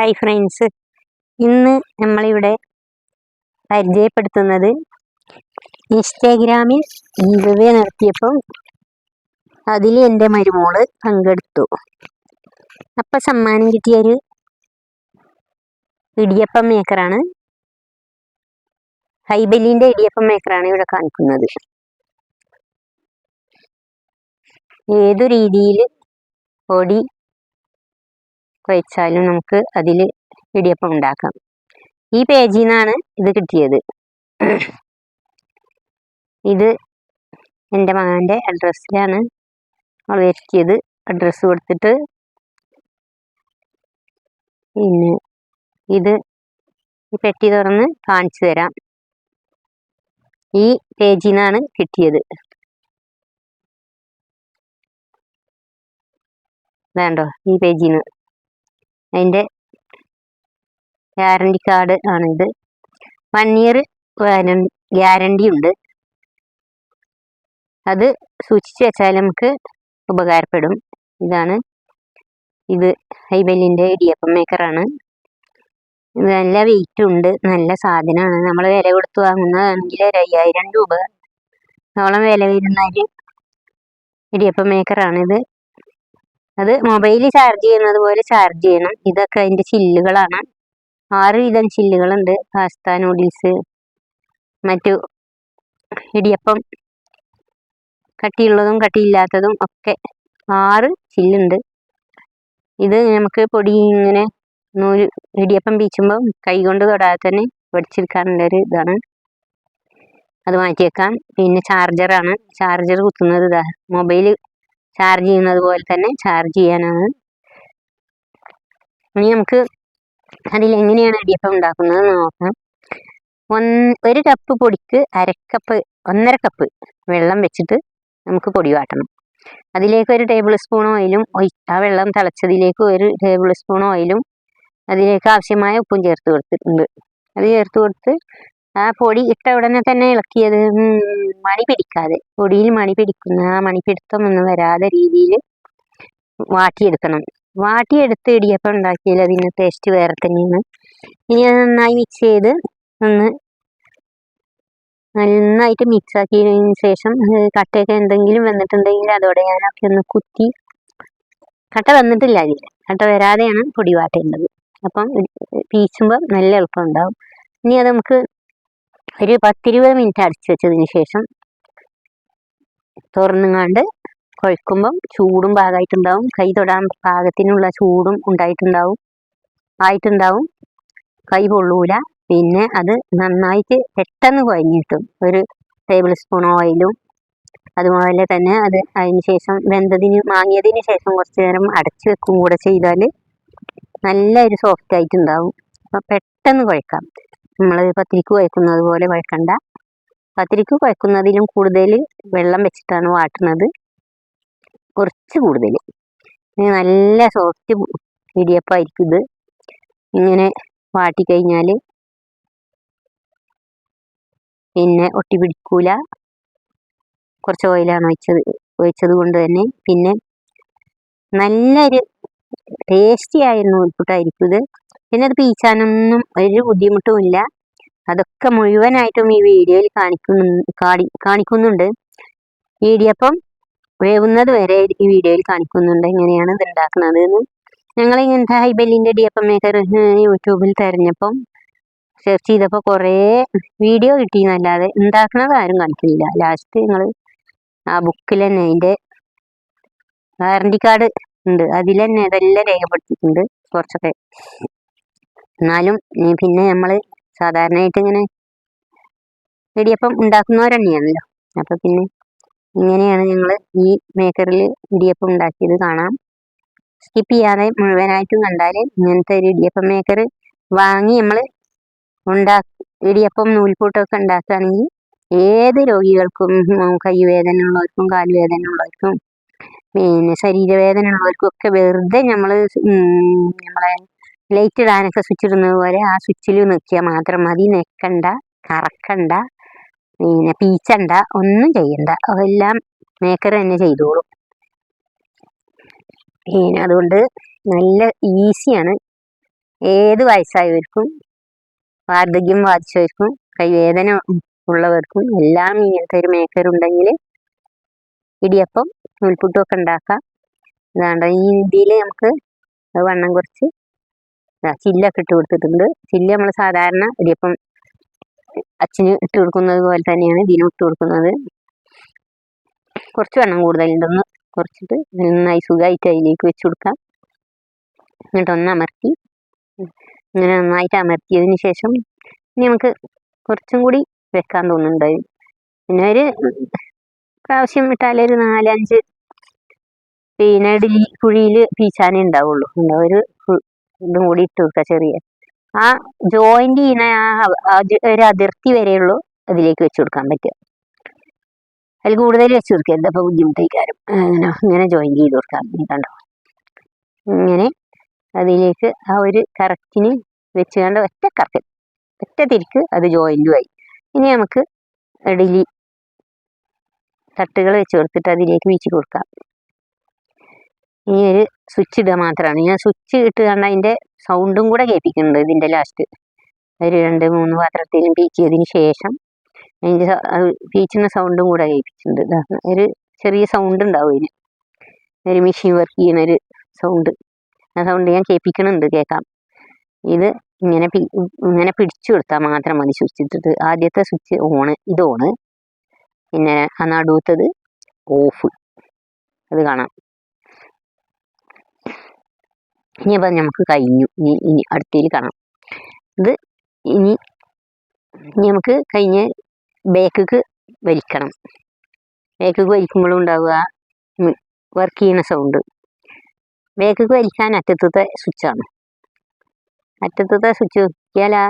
Hi friends ഇന്ന് നമ്മളിവിടെ പരിചയപ്പെടുത്തുന്നത് ഇൻസ്റ്റാഗ്രാമിൽ ഗീവേ നടത്തിയപ്പം അതിൽ എന്റെ മരുമോൾ പങ്കെടുത്തു. അപ്പം സമ്മാനം കിട്ടിയൊരു ഇടിയപ്പം മേക്കറാണ് ഹൈബലിന്റെ ഇടിയപ്പം മേക്കറാണ് ഇവിടെ കാണിക്കുന്നത്. ഏതു രീതിയിൽ പൊടി കുഴച്ചാലും നമുക്ക് അതിൽ ഇടിയപ്പം ഉണ്ടാക്കാം. ഈ പേജിൽ നിന്നാണ് ഇത് കിട്ടിയത്. ഇത് എന്റെ മകന്റെ അഡ്രസ്സിലാണ് അവൾ വരുത്തിയത് അഡ്രസ്സ് കൊടുത്തിട്ട് പിന്നെ ഇത് ഈ പെട്ടി തുറന്ന് കാണിച്ചു തരാം. ഈ പേജിൽ നിന്നാണ് കിട്ടിയത്. വേണ്ടോ ഈ പേജിൽ നിന്ന് അതിന്റെ ഗ്യാരണ്ടി കാർഡ് ആണിത്. വൺ ഇയർ ഗ്യാരണ്ടി ഉണ്ട്. അത് സൂക്ഷിച്ച് വെച്ചാൽ നമുക്ക് ഉപകാരപ്പെടും. ഇതാണ്. ഇത് ഹൈബലിന്റെ ഇടിയപ്പം മേക്കറാണ് നല്ല വെയിറ്റ് ഉണ്ട്. നല്ല സാധനമാണ്. നമ്മൾ വില കൊടുത്ത് വാങ്ങുന്നതാണെങ്കിൽ ഒരു അയ്യായിരം രൂപ. ഓളം വില വരുന്ന ഒരു ഇടിയപ്പം മേക്കറാണിത് അത് മൊബൈൽ ചാർജ് ചെയ്യുന്നത് പോലെ ചാർജ് ചെയ്യണം. ഇതൊക്കെ അതിന്റെ ചില്ലുകളാണ്. ആറ് വിധം ചില്ലുകളുണ്ട്. പാസ്ത നൂഡിൽസ് മറ്റു ഇടിയപ്പം കട്ടിയുള്ളതും കട്ടിയില്ലാത്തതും ഒക്കെ ആറ് ചില്ലുണ്ട്. ഇത് നമുക്ക് പൊടി ഇങ്ങനെ നൂൽ ഇടിയപ്പം പീച്ചുമ്പോൾ കൈകൊണ്ട് തൊടാതെ തന്നെ വടിച്ചെടുക്കാനുള്ള ഒരു ഇതാണ്. അത് മാറ്റി വെക്കാം പിന്നെ ചാർജറാണ് ചാർജർ കുത്തുന്നത് ഇതാ. മൊബൈൽ ചാർജ് ചെയ്യുന്നത് പോലെ തന്നെ ചാർജ് ചെയ്യാനാണ്. ഇനി നമുക്ക് അതിൽ എങ്ങനെയാണ് ഇടിയപ്പം ഉണ്ടാക്കുന്നത് നോക്കാം. ഒരു കപ്പ് പൊടിക്ക് അരക്കപ്പ് ഒന്നര കപ്പ് വെള്ളം വെച്ചിട്ട് നമുക്ക് പൊടി വാട്ടണം. അതിലേക്ക് ഒരു ടേബിൾ സ്പൂൺ ഓയിലും ആ വെള്ളം തിളച്ചതിലേക്ക് ഒരു ടേബിൾ സ്പൂൺ ഓയിലും അതിലേക്ക് ആവശ്യമായ ഉപ്പും ചേർത്ത് കൊടുത്തിട്ടുണ്ട്. അത് ചേർത്ത് കൊടുത്ത് ആ പൊടി ഇട്ട ഉടനെ തന്നെ ഇളക്കിയത്. മണി പിടിക്കാതെ. പൊടിയിൽ മണി പിടിക്കുന്ന ആ മണിപ്പിടുത്തം ഒന്നും വരാതെ രീതിയിൽ വാട്ടിയെടുക്കണം. വാട്ടിയെടുത്ത് ഇടിയപ്പം ഉണ്ടാക്കിയാൽ അതിന് ടേസ്റ്റ് വേറെ തന്നെയാണ്. ഇനി അത് നന്നായി മിക്സ് ചെയ്ത് ഒന്ന് നന്നായിട്ട് മിക്സ് ആക്കിയതിന് ശേഷം കട്ടയൊക്കെ എന്തെങ്കിലും വന്നിട്ടുണ്ടെങ്കിൽ അതോടെ ഞാനൊക്കെ ഒന്ന് കുത്തി കട്ട വന്നിട്ടില്ല അതിൽ. കട്ട വരാതെയാണ് പൊടി വാട്ടേണ്ടത്. അപ്പം പീച്ചുമ്പോൾ നല്ല എളുപ്പം ഉണ്ടാവും. ഇനി അത് നമുക്ക് ഒരു പത്തിരുപത് മിനിറ്റ് അടച്ചു വെച്ചതിന് ശേഷം തുറന്നുങ്ങാണ്ട് കുഴക്കുമ്പം ചൂടും പാകമായിട്ടുണ്ടാവും. കൈ തൊടാൻ പാകത്തിനുള്ള ചൂടും ഉണ്ടായിട്ടുണ്ടാവും. ആയിട്ടുണ്ടാവും. കൈ പൊള്ളൂല. പിന്നെ അത് നന്നായിട്ട് പെട്ടെന്ന് കുഴഞ്ഞു കിട്ടും. ഒരു ടേബിൾ സ്പൂൺ ഓയിലും അതുപോലെ തന്നെ അത് അതിന് ശേഷം വെന്തതിന് വാങ്ങിയതിന് ശേഷം കുറച്ച് നേരം അടച്ചു വെക്കും കൂടെ ചെയ്താൽ നല്ല ഒരു സോഫ്റ്റ് ആയിട്ടുണ്ടാവും. അപ്പം പെട്ടെന്ന് കുഴക്കാം. നമ്മൾ പത്തിരിക്ക് കുഴക്കുന്നത് പോലെ കുഴക്കണ്ട. പത്തിരിക്ക് കുഴക്കുന്നതിലും കൂടുതൽ വെള്ളം വെച്ചിട്ടാണ് വാട്ടുന്നത്. കുറച്ച് കൂടുതൽ നല്ല സോഫ്റ്റ് ഇടിയപ്പമായിരിക്കും ഇത്. ഇങ്ങനെ വാട്ടിക്കഴിഞ്ഞാൽ പിന്നെ ഒട്ടി പിടിക്കൂല. കുറച്ച് ഓയിലാണ് ഒഴിച്ചത് ഒഴിച്ചത് കൊണ്ട് തന്നെ. പിന്നെ നല്ലൊരു ടേസ്റ്റി ആയ നൂൽപുട്ടായിരിക്കും ഇത്. പിന്നെ അത് പീച്ചാനൊന്നും ഒരു ബുദ്ധിമുട്ടുമില്ല. അതൊക്കെ മുഴുവനായിട്ടും ഈ വീഡിയോയിൽ കാണിക്കുന്നു കാണി കാണിക്കുന്നുണ്ട്. ഇടിയപ്പം വേവുന്നത് വരെ ഈ വീഡിയോയിൽ കാണിക്കുന്നുണ്ട്. എങ്ങനെയാണ് ഇത് ഉണ്ടാക്കുന്നത് എന്ന് ഞങ്ങൾ ഇങ്ങനത്തെ ഹൈബെല്ലിന്റെ ഇടിയപ്പം മേക്കർ യൂട്യൂബിൽ തിരഞ്ഞപ്പം സെർച്ച് ചെയ്തപ്പോൾ കുറേ വീഡിയോ കിട്ടിയെന്നല്ലാതെ ഉണ്ടാക്കുന്നത് ആരും കാണിക്കുന്നില്ല. ലാസ്റ്റ് ഞങ്ങൾ ആ ബുക്കിൽ തന്നെ അതിന്റെ വാറണ്ടി കാർഡ് ഉണ്ട്. അതിൽ തന്നെ അതെല്ലാം രേഖപ്പെടുത്തിയിട്ടുണ്ട് കുറച്ചൊക്കെ. എന്നാലും പിന്നെ നമ്മൾ സാധാരണയായിട്ട് ഇങ്ങനെ ഇടിയപ്പം ഉണ്ടാക്കുന്നവർ തന്നെയാണല്ലോ അപ്പോൾ പിന്നെ ഇങ്ങനെയാണ് ഞങ്ങൾ ഈ മേക്കറിൽ ഇടിയപ്പം ഉണ്ടാക്കിയത് കാണാം. സ്കിപ്പ് ചെയ്യാതെ മുഴുവനായിട്ടും കണ്ടാൽ ഇങ്ങനത്തെ ഒരു ഇടിയപ്പം മേക്കർ വാങ്ങി നമ്മൾ ഉണ്ടാ ഇടിയപ്പം നൂൽപൂട്ടൊക്കെ ഉണ്ടാക്കുകയാണെങ്കിൽ ഏത് രോഗികൾക്കും കൈവേദന ഉള്ളവർക്കും കാലുവേദന ഉള്ളവർക്കും പിന്നെ ശരീരവേദന ഉള്ളവർക്കും ഒക്കെ വെറുതെ നമ്മൾ നമ്മളെ ലൈറ്റ് ഇടാനൊക്കെ സ്വിച്ച് ഇടുന്നത് പോലെ ആ സ്വിച്ചിൽ നിൽക്കിയാൽ മാത്രം മതി. നെക്കണ്ട കറക്കണ്ട പിന്നെ പീച്ചണ്ട ഒന്നും ചെയ്യണ്ട. അതെല്ലാം മേക്കർ തന്നെ ചെയ്തോളും. പിന്നെ അതുകൊണ്ട് നല്ല ഈസിയാണ് ഏത് വയസ്സായവർക്കും വാർദ്ധക്യം ബാധിച്ചവർക്കും കൈവേദന ഉള്ളവർക്കും എല്ലാം ഇങ്ങനത്തെ ഒരു മേക്കർ ഉണ്ടെങ്കിൽ ഇടിയപ്പം നൂൽപുട്ടും ഒക്കെ ഉണ്ടാക്കാം. ഇതാണ്ടോ ഈ ഇന്ത്യയിൽ നമുക്ക് വണ്ണം കുറച്ച് ചില്ലൊക്കെ ഇട്ട് കൊടുത്തിട്ടുണ്ട്. ചില്ല് നമ്മൾ സാധാരണ ഇടിയപ്പം അച്ഛന് ഇട്ട് കൊടുക്കുന്നത് പോലെ തന്നെയാണ് ഇതിനും ഇട്ട് കൊടുക്കുന്നത്. കുറച്ച് വെണ്ണം കൂടുതലുണ്ടെന്ന് കുറച്ചിട്ട് നന്നായി സുഖമായിട്ട് അതിലേക്ക് വെച്ച് കൊടുക്കാം. എന്നിട്ട് ഒന്ന് അമർത്തി. ഇങ്ങനെ നന്നായിട്ട് അമർത്തിയതിന് ശേഷം ഇനി നമുക്ക് കുറച്ചും കൂടി വെക്കാൻ തോന്നുന്നുണ്ടായി പിന്നെ ഒരു പ്രാവശ്യം ഇട്ടാലേ ഒരു നാലഞ്ച് പിന്നെ ഇഡലി കുഴിയിൽ പീച്ചാനേ ഉണ്ടാവുള്ളൂ. ഒരു ഇതും കൂടി ഇട്ട് കൊടുക്കുക ചെറിയ. ആ ജോയിന്റ് ചെയ്യുന്ന ആ ഒരു അതിർത്തി വരെയുള്ളൂ അതിലേക്ക് വെച്ച് കൊടുക്കാൻ പറ്റുക. അതിൽ കൂടുതൽ വെച്ച് കൊടുക്കരുത് അപ്പോൾ അങ്ങനെ ഇങ്ങനെ ജോയിൻ ചെയ്ത് കൊടുക്കാം. കണ്ടോ? ഇങ്ങനെ അതിലേക്ക് ആ ഒരു കറക്റ്റിന് വെച്ച് കണ്ട ഒറ്റ കറക്റ്റ് ഒറ്റ തിരിക്ക് അത് ജോയിന്റുമായി ഇനി നമുക്ക് ഇഡലി തട്ടുകൾ വെച്ച് കൊടുത്തിട്ട് അതിലേക്ക് വീച്ചു കൊടുക്കാം. ഇനി ഒരു സ്വിച്ച് ഇടുക മാത്രമാണ്. ഞാൻ സ്വിച്ച് ഇട്ട് കണ്ട അതിന്റെ സൗണ്ടും കൂടെ കേൾപ്പിക്കുന്നുണ്ട് ഇതിന്റെ ലാസ്റ്റ് ഒരു രണ്ട് മൂന്ന് പാത്രത്തിലും പീക്കിയതിന് ശേഷം അതിന്റെ പീച്ചുന്ന സൗണ്ടും കൂടെ കേൾപ്പിച്ചിട്ടുണ്ട്. ദാ ഒരു ചെറിയ സൗണ്ട് ഉണ്ടാവും ഇതിന് ഒരു മെഷീൻ വർക്ക് ചെയ്യുന്ന ഒരു സൗണ്ട് ആ സൗണ്ട് ഞാൻ കേൾപ്പിക്കണുണ്ട് കേൾക്കാം. ഇത് ഇങ്ങനെ ഇങ്ങനെ പിടിച്ചു കൊടുത്താൽ മാത്രം മതി സ്വിച്ച് ഇട്ടിട്ട്. ആദ്യത്തെ സ്വിച്ച് ഓണ് ഇത് ഓണ് പിന്നെ ആ നടുത്തത് ഓഫ് അത് കാണാം. ഇനി അപ്പം നമുക്ക് കഴിഞ്ഞു ഇനി ഇനി അടുത്തതിൽ കാണാം. ഇത് ഇനി ഇനി നമുക്ക് കഴിഞ്ഞ് ബേക്കിക്ക് വലിക്കണം. ബേക്കിക്ക് വലിക്കുമ്പോഴും ഉണ്ടാവുക വർക്ക് ചെയ്യുന്ന സൗണ്ട് ബേക്കിക്ക് വലിക്കാൻ അറ്റത്തത്തെ സ്വിച്ചാണ് അറ്റത്തത്തെ സ്വിച്ച് നോക്കിയാൽ ആ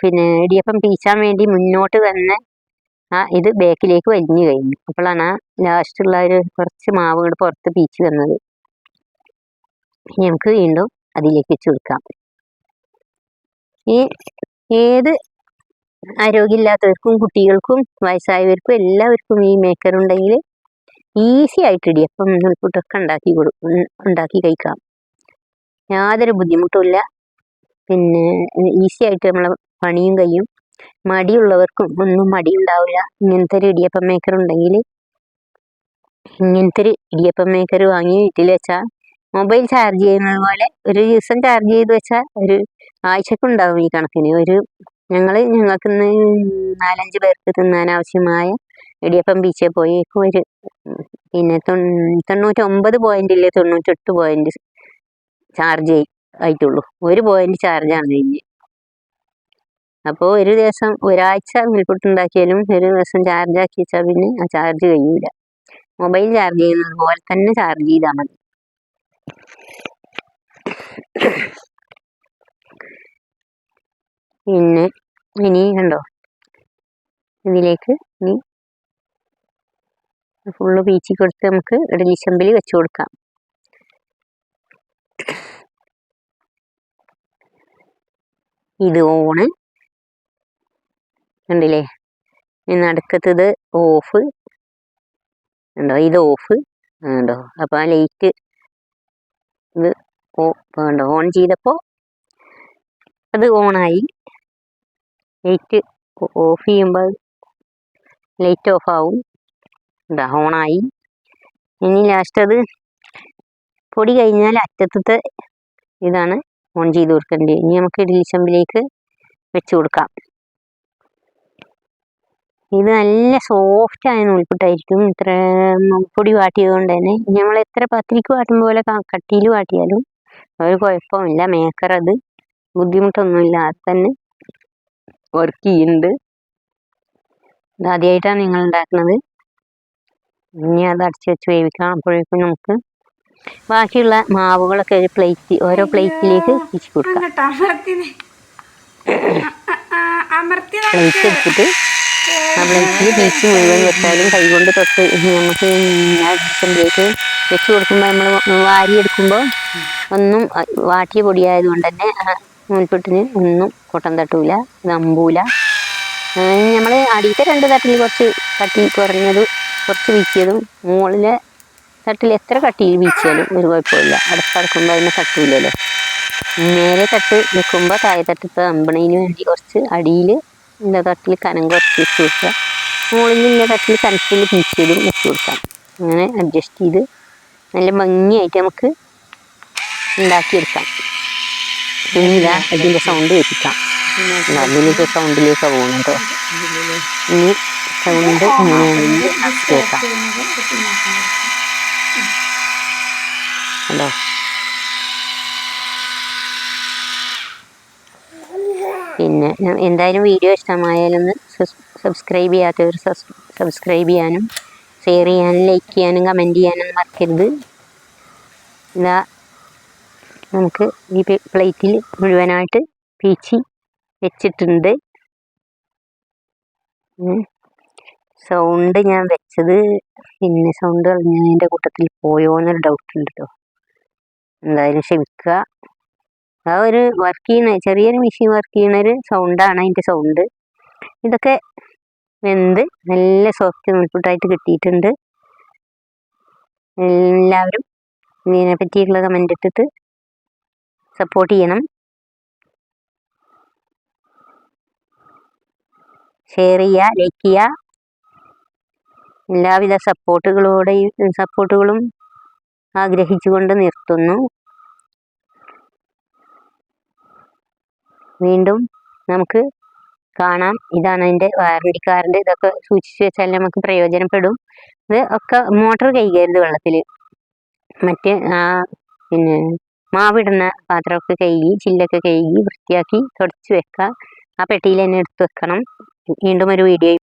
പിന്നെ ഇടിയപ്പം പീച്ചാൻ വേണ്ടി മുന്നോട്ട് തന്നെ ആ ഇത് ബേക്കിലേക്ക് വലിഞ്ഞു കഴിഞ്ഞു. അപ്പോഴാണ് ആ ലാസ്റ്റുള്ള ഒരു കുറച്ച് മാവ് പുറത്ത് പീച്ച് വന്നത് നമുക്ക് വീണ്ടും അതിലേക്ക് വെച്ച് കൊടുക്കാം. ഈ ഏത് ആരോഗ്യമില്ലാത്തവർക്കും കുട്ടികൾക്കും വയസ്സായവർക്കും എല്ലാവർക്കും ഈ മേക്കർ ഉണ്ടെങ്കിൽ ഈസി ആയിട്ട് ഇടിയപ്പം നുൾക്കൂട്ടൊക്കെ ഉണ്ടാക്കി കൊടുക്കും ഉണ്ടാക്കി കഴിക്കാം. യാതൊരു ബുദ്ധിമുട്ടുമില്ല പിന്നെ ഈസി ആയിട്ട് നമ്മളെ പണിയും കഴിയും. മടിയുള്ളവർക്കും ഒന്നും മടി ഉണ്ടാവില്ല. ഇങ്ങനത്തെ ഒരു ഇടിയപ്പം മേക്കർ ഉണ്ടെങ്കിൽ ഇങ്ങനത്തെ ഒരു ഇടിയപ്പം മേക്കർ വാങ്ങി വീട്ടിൽ വെച്ചാൽ മൊബൈൽ ചാർജ് ചെയ്യുന്നത് പോലെ ഒരു ദിവസം ചാർജ് ചെയ്ത് വെച്ചാൽ ഒരു ആഴ്ചക്കുണ്ടാവും ഈ കണക്കിന്. ഒരു ഞങ്ങൾ ഞങ്ങൾക്ക് ഇന്ന് നാലഞ്ച് പേർക്ക് തിന്നാൻ ആവശ്യമായ ഇടിയപ്പം ബീച്ചിൽ പോയി. ഒരു പിന്നെ തൊണ്ണൂ- തൊണ്ണൂറ്റൊമ്പത് പോയിന്റിൽ തൊണ്ണൂറ്റെട്ട് പോയിന്റ് ചാർജ് ആയിട്ടുള്ളൂ. ഒരു പോയിന്റ് ചാർജാണ് കഴിഞ്ഞ് അപ്പോൾ ഒരു ദിവസം ഒരാഴ്ച നൂൽപുട്ടുണ്ടാക്കിയാലും ഒരു ദിവസം ചാർജ് ആക്കി വെച്ചാൽ പിന്നെ ആ ചാർജ് കഴിയൂല. മൊബൈൽ ചാർജ് ചെയ്യുന്നത് പോലെ തന്നെ ചാർജ് ചെയ്താൽ മതി. പിന്നെ ഇനി കണ്ടോ? ഇതിലേക്ക് ഇനി ഫുള്ള് പീച്ചി കൊടുത്ത് നമുക്ക് ഇഡലി ചെമ്പിൽ വെച്ച് കൊടുക്കാം. ഇത് ഓണ് കണ്ടില്ലേ ഇന്ന് അടുക്കത്തത് ഓഫ് ഉണ്ടോ ഇത് ഓഫ് ഉണ്ടോ അപ്പോൾ ആ ലൈറ്റ് ഇത് ഓ വേണ്ട ഓൺ ചെയ്തപ്പോൾ അത് ഓണായി. ലൈറ്റ് ഓഫ് ചെയ്യുമ്പോൾ ലൈറ്റ് ഓഫ് ആവും. ഇതാ ഓണായി. ഇനി ലാസ്റ്റ് അത് പൊടി കഴിഞ്ഞാൽ അറ്റത്തത്തെ ഇതാണ് ഓൺ ചെയ്ത് കൊടുക്കേണ്ടത്. ഇനി നമുക്ക് ഇഡ്ഡലി വെച്ച് കൊടുക്കാം. ഇത് നല്ല സോഫ്റ്റ് ആയ നൂൽപുട്ടായിരിക്കും. ഇത്ര പൊടി വാട്ടിയത് കൊണ്ട് തന്നെ നമ്മൾ എത്ര പത്തിരിക്ക് വാട്ടും പോലെ കട്ടിയിൽ വാട്ടിയാലും ഒരു കുഴപ്പമില്ല. മേക്കർ അത്. ബുദ്ധിമുട്ടൊന്നുമില്ല. അത് തന്നെ വർക്ക് ചെയ്യുന്നുണ്ട് ഇത് ആദ്യമായിട്ടാണ് നിങ്ങൾ ഉണ്ടാക്കുന്നത്. ഇനി അത് അടച്ച് വെച്ച് വേവിക്കാം. അപ്പോഴേക്കും നമുക്ക് ബാക്കിയുള്ള മാവുകളൊക്കെ ഒരു പ്ലേറ്റ് ഓരോ പ്ലേറ്റിലേക്ക് തിരിച്ചു കൊടുക്കാം. പ്ലേറ്റ് എടുത്തിട്ട് ആ ബ്ലീച്ച് മുഴുവൻ വെച്ചാലും കൈകൊണ്ട് തൊട്ട് നമുക്ക് അടിച്ചുമ്പോഴേക്ക് വെച്ച് കൊടുക്കുമ്പോൾ നമ്മൾ വാരി എടുക്കുമ്പോൾ ഒന്നും വാട്ടിയ പൊടിയായതുകൊണ്ട് തന്നെ ആ നൂൽപുട്ടിന് ഒന്നും കൊട്ടം തട്ടൂല നമ്പൂല. നമ്മൾ അടിയത്തെ രണ്ട് തട്ടിൽ കുറച്ച് കട്ടി കുറഞ്ഞത് കുറച്ച് വീച്ചിയതും മുകളിലെ തട്ടിൽ എത്ര കട്ടി വീച്ചിയാലും ഒരു കുഴപ്പമില്ല. അടുത്തടക്കുമ്പോൾ അതിനെ തട്ടൂലല്ലോ. നേരെ തട്ട് വെക്കുമ്പോൾ താഴെ തട്ടിപ്പോൾ അമ്പണയിന് വേണ്ടി കുറച്ച് അടിയിൽ ഇന്ന തട്ടിൽ കനം കുറച്ച് വെച്ച് കൊടുക്കുക മുകളിൽ ഇന്ന തട്ടിൽ കനത്തിൽ പീച്ചിടും വെച്ച് കൊടുക്കാം. അങ്ങനെ അഡ്ജസ്റ്റ് ചെയ്ത് നല്ല ഭംഗിയായിട്ട് നമുക്ക് ഉണ്ടാക്കിയെടുക്കാം. ഇനി ഇതാ അതിന്റെ സൗണ്ട് കേൾപ്പിക്കാം. അതിലേക്ക് സൗണ്ടിലേക്ക് പോകുന്നുണ്ടോ. കേട്ടോ ഇനി സൗണ്ട് ഇങ്ങനെയാണെങ്കിൽ കേൾക്കാം ഹലോ പിന്നെ എന്തായാലും വീഡിയോ ഇഷ്ടമായാലൊന്ന് സബ്സ്ക്രൈബ് ചെയ്യാത്തവർ സബ്സ്ക്രൈബ് ചെയ്യാനും ഷെയർ ചെയ്യാനും ലൈക്ക് ചെയ്യാനും കമന്റ് ചെയ്യാനും മറക്കരുത്. ഇതാ നമുക്ക് ഈ പ്ലേറ്റിൽ മുഴുവനായിട്ട് പീച്ചി വെച്ചിട്ടുണ്ട്. സൗണ്ട് ഞാൻ വെച്ചത് പിന്നെ സൗണ്ട് കളഞ്ഞതിന്റെ കൂട്ടത്തിൽ പോയോ എന്നൊരു ഡൗട്ട് ഉണ്ട് കേട്ടോ എന്തായാലും ക്ഷമിക്കുക. ആ ഒരു വർക്ക് ചെയ്യുന്ന ചെറിയൊരു മെഷീൻ വർക്ക് ചെയ്യുന്ന ഒരു സൗണ്ടാണ് അതിന്റെ സൗണ്ട് ഇതൊക്കെ വെന്ത് നല്ല സോഫ്റ്റ് നൂൽപുട്ടായിട്ട് കിട്ടിയിട്ടുണ്ട്. എല്ലാവരും ഇതിനെ പറ്റിയിട്ടുള്ള കമന്റ് ഇട്ടിട്ട് സപ്പോർട്ട് ചെയ്യണം. ഷെയർ ചെയ്യുക ലൈക്ക് ചെയ്യുക. എല്ലാവിധ സപ്പോർട്ടുകളോടെയും സപ്പോർട്ടുകളും ആഗ്രഹിച്ചുകൊണ്ട് നിർത്തുന്നു. വീണ്ടും നമുക്ക് കാണാം. ഇതാണ് അതിന്റെ വാറണ്ടി കാർഡ് ഇതൊക്കെ സൂക്ഷിച്ചു വെച്ചാൽ നമുക്ക് പ്രയോജനപ്പെടും. ഇത് ഒക്കെ മോട്ടർ കഴുകരുത് വെള്ളത്തിൽ. മറ്റ് ആ പിന്നെ മാവിടുന്ന പാത്രമൊക്കെ കഴുകി ചില്ലൊക്കെ കഴുകി വൃത്തിയാക്കി തുടച്ച് വെക്കുക. ആ പെട്ടിയിൽ തന്നെ എടുത്ത് വെക്കണം. വീണ്ടും ഒരു വീഡിയോ